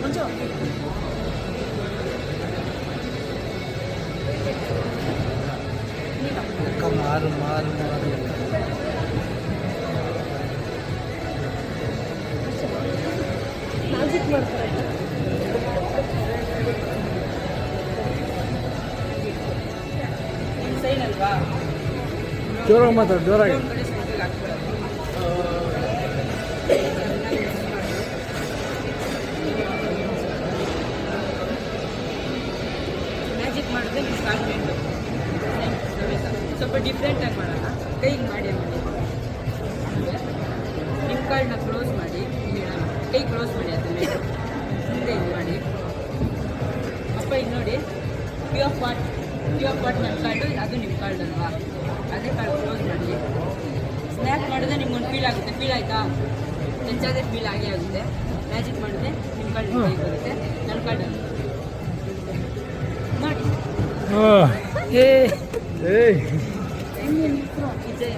먼저. ಅಕ್ಕ ಮಾರು ಮಾರು ಮಾರು ಮ್ಯಾಜಿಕ್ ಮಾಡ್ತಾರೆ ಸೈನ್ ಅಲ್ವಾ ಜೋರಾಗಿ ಮಾತಾಡ ಜೋರಾಗಿ ಮಾಡಿದ್ರೆ ಇನ್ಸ್ಟಾಲ್ಮೆಂಟ್ ಸ್ವಲ್ಪ ಡಿಫ್ರೆಂಟಾಗಿ ಮಾಡೋಣ ಕೈಗೆ ಮಾಡಿ ಮಾಡಿ ನಿಮ್ಮ ಕಾರ್ಡ್ನ ಕ್ಲೋಸ್ ಮಾಡಿ ಕೈ ಕ್ಲೋಸ್ ಮಾಡಿ ಅದನ್ನು ಮುಂದೆ ಇದು ಮಾಡಿ. ಅಪ್ಪ ಈಗ ನೋಡಿ. ಪಿ ಆಫ್ ಪಾಟ್ ಪಿ ಆಫ್ ಪಾಟ್ ನನ್ನ ಕಾರ್ಡು ಅದು ನಿಮ್ಮ ಕಾರ್ಡ್ ಅಲ್ವಾ? ಅದೇ ಕಾರ್ಡ್ ಕ್ಲೋಸ್ ಮಾಡಿ. ಸ್ನ್ಯಾಪ್ ಮಾಡಿದ್ರೆ ನಿಮ್ಗೊಂದು ಫೀಲ್ ಆಗುತ್ತೆ. ಫೀಲ್ ಆಯಿತಾ? ಹೆಚ್ಚಾದ್ರೆ ಫೀಲ್ ಆಗೇ ಆಗುತ್ತೆ. ಮ್ಯಾಜಿಕ್ ಮಾಡಿದ್ರೆ ನಿಮ್ಮ ಕಾರ್ಡ್ ಬರುತ್ತೆ? ನನ್ನ ಕಾರ್ಡ್ ಮಾಡಿ ಏಯ್ ವಿಜಯ್